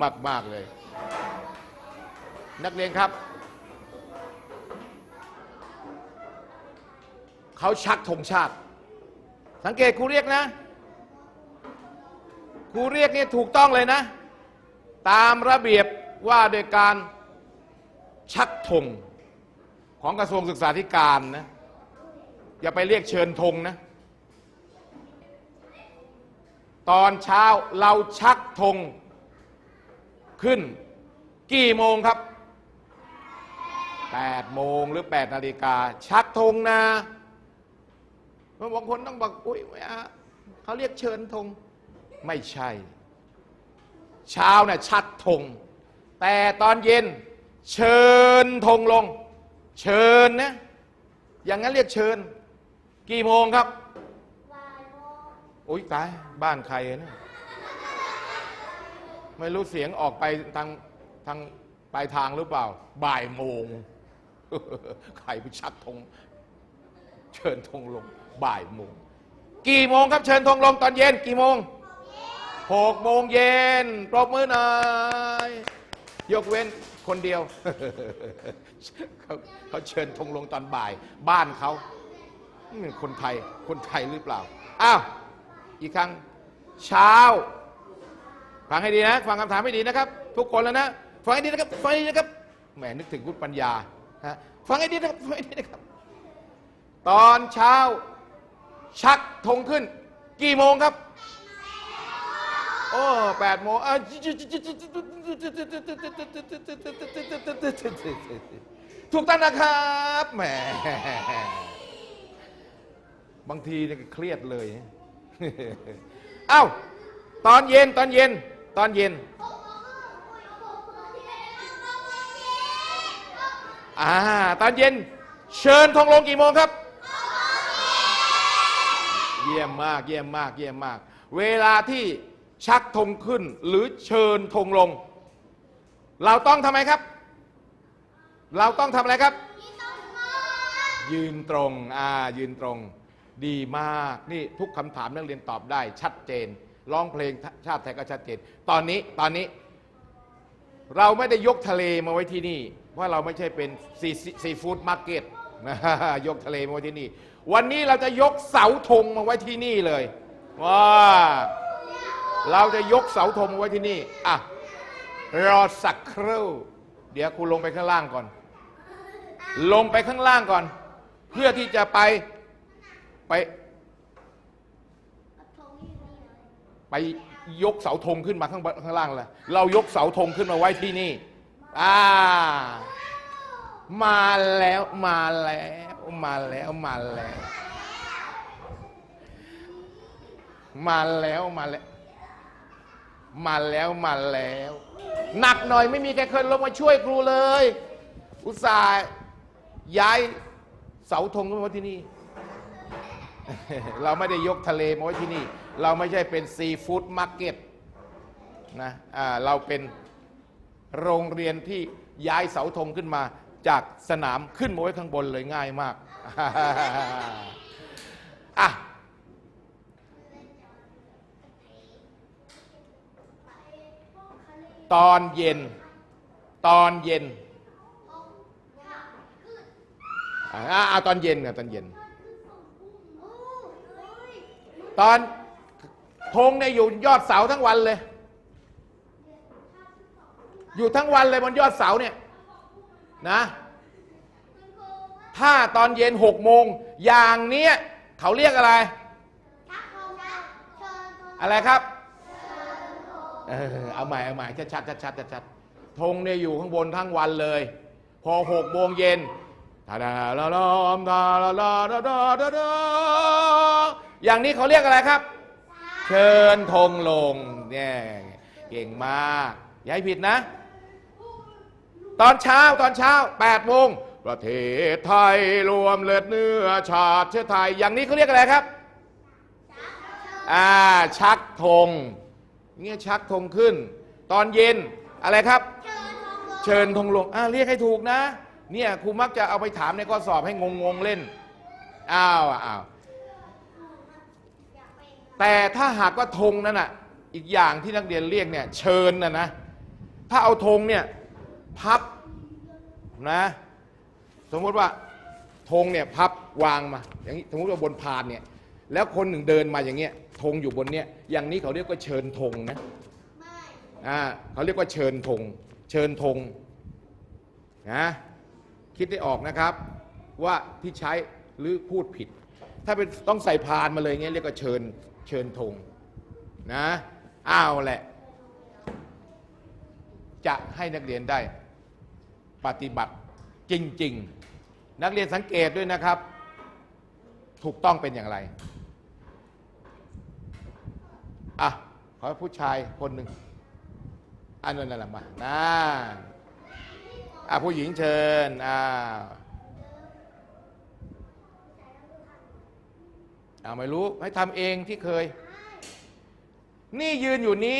ยี่ยมมาก ๆ เลย นักเรียนครับ เขาชักธงชาติ สังเกตครูเรียกนะครูเรียกนี่ถูกต้องเลยนะ ตามระเบียบว่าโดยการชักธงของกระทรวงศึกษาธิการนะ อย่าไปเรียกเชิญธงนะ ตอนเช้าเราชักธง ขึ้น กี่โมงครับ 8 โมงหรือ 8 นาฬิกา ชักธงนะบางคนต้องบอกอุ้ยไม่เอาเขาเรียกเชิญธง ไม่ใช่ เช้าน่ะชักธง แต่ตอนเย็น เชิญธงลง เชิญนะ อย่างนั้นเรียกเชิญ กี่โมงครับ อุ้ยตาย บ้านใครเนี่ย ไม่รู้เสียงออกไปทางทางปลายทางหรือเปล่า บ่ายโมงใครไปชักธงเชิญธงลง บ่ายโมง กี่โมงครับเชิญธงลงตอนเย็นกี่โมงหกโมงเย็นปรบมือหน่อยยกเว้นคนเดียวเขาเขาเชิญธงลงตอนบ่าย บ้านเขาคนไทยคนไทยหรือเปล่าอ้าวอีกครั้งเช้า ฟังให้ดีนะ ฟังคำถามให้ดีนะครับ ทุกคนแล้วนะ ฟังให้ดีนะครับ ฟังให้ดีนะครับ แหมนึกถึงพุทธปัญญาฮะฟังให้ดีนะครับ ฟังให้ดีนะครับ ตอนเช้าชักธงขึ้น กี่โมงครับ โอ้แปดโมงอะถูกต้องนะครับแหมบางทีเนี่ยเครียดเลย เอ้า ตอนเย็นตอนเย็น ตอนเย็นอ่าตอนเย็น เชิญธงลงกี่โมงครับ เยี่ยมมากเยี่ยมมากเยี่ยมมาก เวลาที่ชักธงขึ้นหรือเชิญธงลง เราต้องทำไมครับ เราต้องทำอะไรครับ ยืนตรงอ่ายืนตรง ดีมากนี่ทุกคำถามนักเรียนตอบได้ชัดเจน ร้องเพลงชาติไทยก็ชัดเจน ตอนนี้ตอนนี้เราไม่ได้ยกทะเลมาไว้ที่นี่ เพราะเราไม่ใช่เป็นซีซีฟู้ดมาร์เก็ตนะยกทะเลมาไว้ที่นี่ วันนี้เราจะยกเสาธงมาไว้ที่นี่เลยว้าเราจะยกเสาธงมาไว้ที่นี่อะรอสักครู่เดี๋ยวครูลงไปข้างล่างก่อน ลงไปข้างล่างก่อน เพื่อที่จะไปไป ไปยกเสาธงขึ้นมาข้างบนข้างล่างเลยเรายกเสาธงขึ้นมาไว้ที่นี่ อ่า มาแล้วมาแล้วมาแล้วมาแล้ว มาแล้วมาแล้ว มาแล้วมาแล้ว หนักหน่อยไม่มีใครเคยลงมาช่วยครูเลย อุตส่าห์ย้ายเสาธงขึ้นมาไว้ที่นี่ เราไม่ได้ยกทะเลมาไว้ที่นี่ เราไม่ใช่เป็นซีฟู้ดมาร์เก็ตนะเราเป็นโรงเรียนที่ย้ายเสาธงขึ้นมาจากสนามขึ้นมาไว้ข้างบนเลยง่ายมากอะตอนเย็น ตอนเย็นอ่าตอนเย็นกับตอนเย็น ตอน ธงเนี่ยอยู่ยอดเสาทั้งวันเลย อยู่ทั้งวันเลยบนยอดเสาเนี่ยนะ ถ้าตอนเย็นหกโมงอย่างเนี้ยเขาเรียกอะไร อะไรครับเออเอาใหม่เอาใหม่ชัดชัดชัดชัดชัดชัดธงเนี่ยอยู่ข้างบนทั้งวันเลย พอหกโมงเย็นทาดาลาลอมทาลาลาดาดาดาดาอย่างนี้เขาเรียกอะไรครับ เชิญธงลงเนี่ยเก่งมาก อย่าให้ผิดนะ ตอนเช้าตอนเช้า8โมงประเทศไทยรวมเลือดเนื้อชาติเชื้อไทย อย่างนี้เขาเรียกอะไรครับอ่าชักธงเงี้ยชักธงขึ้น ตอนเย็นอะไรครับ เชิญธงลงอ่าเรียกให้ถูกนะ เนี่ยครูมักจะเอาไปถามในข้อสอบให้งงๆเล่นอ้าวอ้าว แต่ถ้าหากว่าธงนั่นน่ะอีกอย่างที่นักเรียนเรียกเนี่ยเชิญนะนะถ้าเอาธงเนี่ยพับนะสมมติว่าธงเนี่ยพับวางมาอย่างนี้สมมติว่าบนพานเนี่ยแล้วคนหนึ่งเดินมาอย่างเงี้ยธงอยู่บนเนี้ยอย่างนี้เขาเรียกว่าเชิญธงนะอ่าเขาเรียกว่าเชิญธงเชิญธงนะคิดได้ออกนะครับว่าที่ใช้หรือพูดผิด ถ้าเป็นต้องใส่พานมาเลยเงี้ยเรียกว่าเชิญ เชิญธงนะอ้าวแหละ จะให้นักเรียนได้ปฏิบัติจริง ๆ นักเรียนสังเกตด้วยนะครับ ถูกต้องเป็นอย่างไรอะขอผู้ชายคนหนึ่งอันนั้นแหละมาน่าอะผู้หญิงเชิญอ่า เอาไม่รู้ให้ทำเองที่เคย นี่ยืนอยู่นี้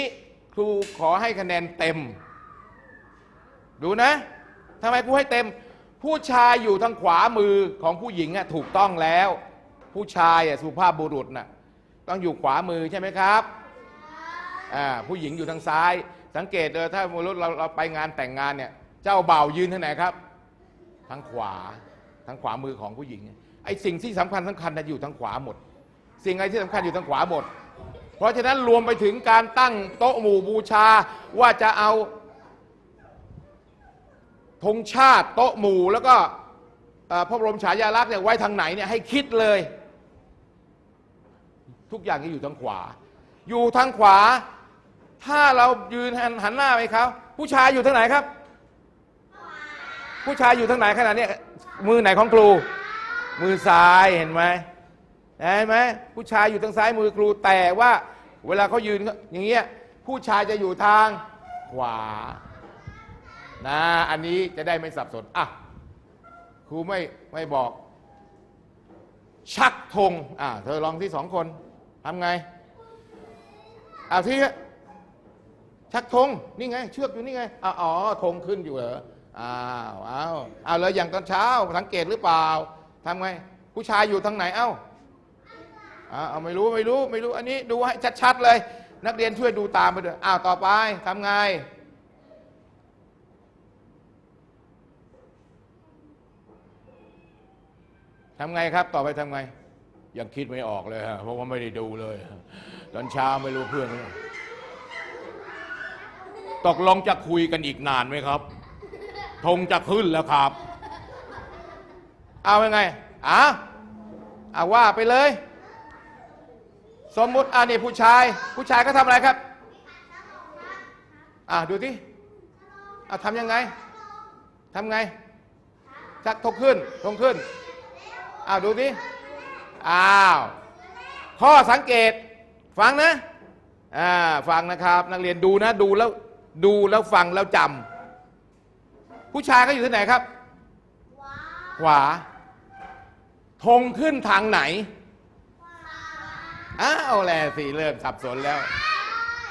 ครูขอให้คะแนนเต็ม ดูนะทำไมกูให้เต็ม ผู้ชายอยู่ทางขวามือของผู้หญิงอะถูกต้องแล้ว ผู้ชายอะสุภาพบุรุษน่ะต้องอยู่ขวามือใช่ไหมครับอ่าผู้หญิงอยู่ทางซ้าย สังเกตเออถ้าสมมติเราเราไปงานแต่งงานเนี่ยเจ้าบ่าวยืนทางไหนครับทางขวาทางขวามือของผู้หญิงไอ้สิ่งที่สำคัญสำคัญน่ะอยู่ทางขวาหมด สิ่งอะไรที่สำคัญอยู่ทางขวาหมด เพราะฉะนั้นรวมไปถึงการตั้งโต๊ะหมู่บูชาว่าจะเอาธงชาติโต๊ะหมู่แล้วก็พระบรมฉายาลักษณ์เนี่ยไว้ทางไหนเนี่ยให้คิดเลย ทุกอย่างที่อยู่ทางขวา อยู่ทางขวา ถ้าเรายืนหันหน้าไปเขาผู้ชายอยู่ทางไหนครับ ผู้ชายอยู่ทางไหนขนาดนี้ยมือไหนของครู มือซ้ายเห็นไหม เห็นไหมผู้ชายอยู่ทางซ้ายมือครูแต่ว่าเวลาเขายืนอย่างเงี้ยผู้ชายจะอยู่ทางขวานะอันนี้จะได้ไม่สับสนอะครูไม่ไม่บอก ชักธงอะเธอลองที่สองคนทำไงเอาที่ชักธงนี่ไง เชือกอยู่นี่ไงอ๋อธงขึ้นอยู่เหรออ้าวอ้าวเอาแล้วอย่างตอนเช้าสังเกตหรือเปล่าทำไง ผู้ชายอยู่ทางไหนเอ้า อ่าเอาไม่รู้ไม่รู้ไม่รู้อันนี้ดูให้ชัดๆเลย นักเรียนช่วยดูตามไปด้วยอ้าวต่อไปทำไงทำไงครับ ต่อไปทำไง ยังคิดไม่ออกเลยฮะเพราะว่าไม่ได้ดูเลยตอนเช้าไม่รู้เพื่อนตกลงจะคุยกันอีกนานไหมครับธงจะขึ้นแล้วครับ เอายังไงอะอะว่าไปเลย สมมุติอ่านี่ผู้ชาย ผู้ชายก็ทำอะไรครับ อะดูที่อะทำยังไงทำไง ชักธงขึ้นธงขึ้น อ้าวดูดิอ้าว ข้อสังเกต ฟังนะ อ่า ฟังนะครับ นักเรียนดูนะ ดูแล้ว ดูแล้วฟังแล้วจำ ผู้ชายเขาอยู่ที่ไหนครับ ขวา ธงขึ้นทางไหน อ้าวแลสิเริ่มสับสนแล้ว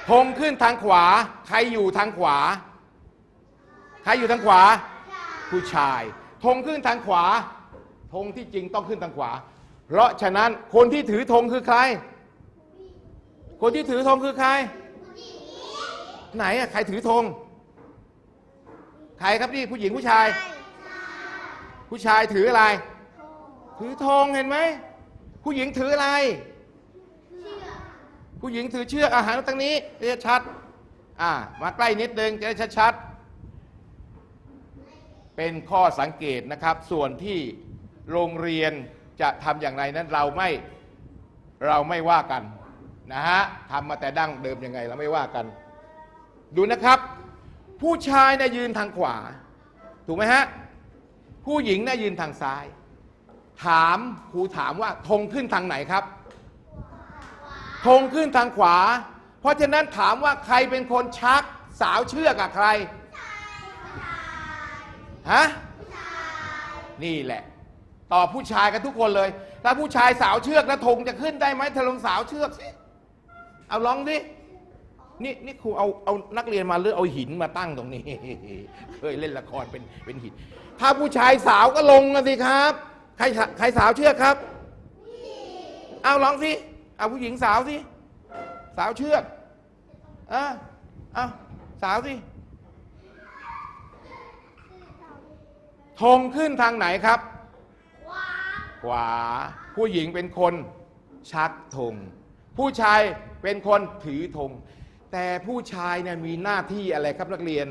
ธงขึ้นทางขวา ใครอยู่ทางขวา ใครอยู่ทางขวา ผู้ชายธงขึ้นทางขวาธงที่จริงต้องขึ้นทางขวา เพราะฉะนั้นคนที่ถือธงคือใคร คนที่ถือธงคือใคร ไหนอะใครถือธงใครครับนี่ผู้หญิงผู้ชาย ผู้ชายถืออะไร ถือธงเห็นไหมผู้หญิงถืออะไร ผู้หญิงถือเชือกอาหารตรงนี้จะชัด อ่า มาใกล้นิดนึงจะได้ชัดๆ เป็นข้อสังเกตนะครับ ส่วนที่โรงเรียนจะทำอย่างไรนั้นเราไม่เราไม่ว่ากันนะฮะทำมาแต่ดั้งเดิมยังไงเราไม่ว่ากัน ดูนะครับ ผู้ชายนะ่ะยืนทางขวา ถูกไหมฮะ ผู้หญิงนะ่ะยืนทางซ้าย ถามครูถามว่าธงขึ้นทางไหนครับ ธงขึ้นทางขวา เพราะฉะนั้นถามว่าใครเป็นคนชักสาวเชือกกับใครฮะนี่แหละตอบผู้ชายกันทุกคนเลย ถ้าผู้ชายสาวเชือกแล้วธงจะขึ้นได้ไหมถ้าลงสาวเชือกสิเอาลองดินี่นี่ครูเอาเอานักเรียนมาหรือเอาหินมาตั้งตรงนี้ เคยเล่นละครเป็นเป็นหิน ถ้าผู้ชายสาวก็ลงกันสิครับ ใครใครสาวเชือกครับ เอาลองสิ เอาผู้หญิงสาวสิ สาวเชือกอะเอาสาวสิธงขึ้นทางไหนครับ ขวา ผู้หญิงเป็นคนชักธง ผู้ชายเป็นคนถือธง แต่ผู้ชายเนี่ยมีหน้าที่อะไรครับนักเรียน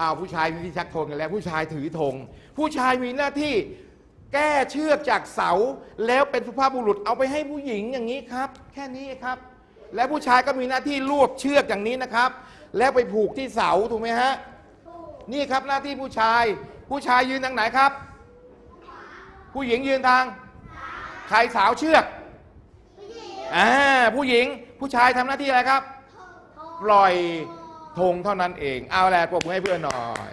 อ้าวผู้ชายมีที่ชักธงกันแล้ว ผู้ชายถือธง ผู้ชายมีหน้าที่ แก้เชือกจากเสาแล้วเป็นสุภาพบุรุษเอาไปให้ผู้หญิงอย่างนี้ครับ แค่นี้ครับ และผู้ชายก็มีหน้าที่รวบเชือกอย่างนี้นะครับ แล้วไปผูกที่เสาถูกไหมฮะนี่ครับหน้าที่ผู้ชาย ผู้ชายยืนทางไหนครับ ผู้หญิงยืนทางใครสาวเชือกอ่าผู้หญิงผู้ชายทำหน้าที่อะไรครับ ปล่อยธงเท่านั้นเอง เอาแหละปรบมือให้เพื่อนหน่อย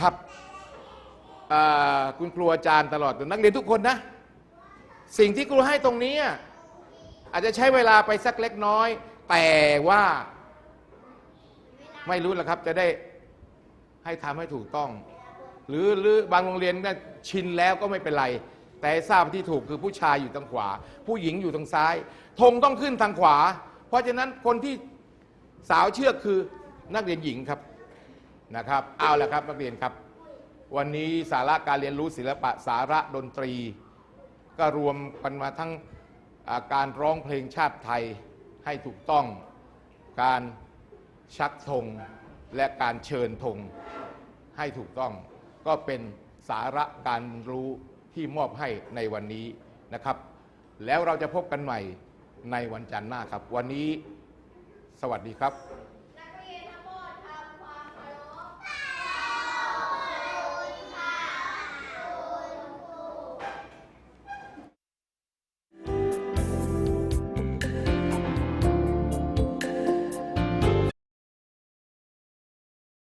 ครับอ่า คุณครูอาจารย์ตลอดนักเรียนทุกคนนะ สิ่งที่ครูให้ตรงนี้ อาจจะใช้เวลาไปสักเล็กน้อย แต่ว่าไม่รู้ละครับจะได้ให้ทำให้ถูกต้อง หรือหรือบางโรงเรียนเนี่ยชินแล้วก็ไม่เป็นไร แต่ทราบที่ถูกคือผู้ชายอยู่ทางขวา ผู้หญิงอยู่ทางซ้ายธงต้องขึ้นทางขวา เพราะฉะนั้นคนที่สาวเชือกคือนักเรียนหญิงครับนะครับ เอาละครับนักเรียนครับ วันนี้สาระการเรียนรู้ศิลปะสาระดนตรี ก็รวมกันมาทั้งาการร้องเพลงชาติไทยให้ถูกต้องการชักธงและการเชิญธงให้ถูกต้อง ก็เป็นสาระการรู้ที่มอบให้ในวันนี้นะครับ แล้วเราจะพบกันใหม่ในวันจันทร์หน้าครับ วันนี้ สวัสดีครับ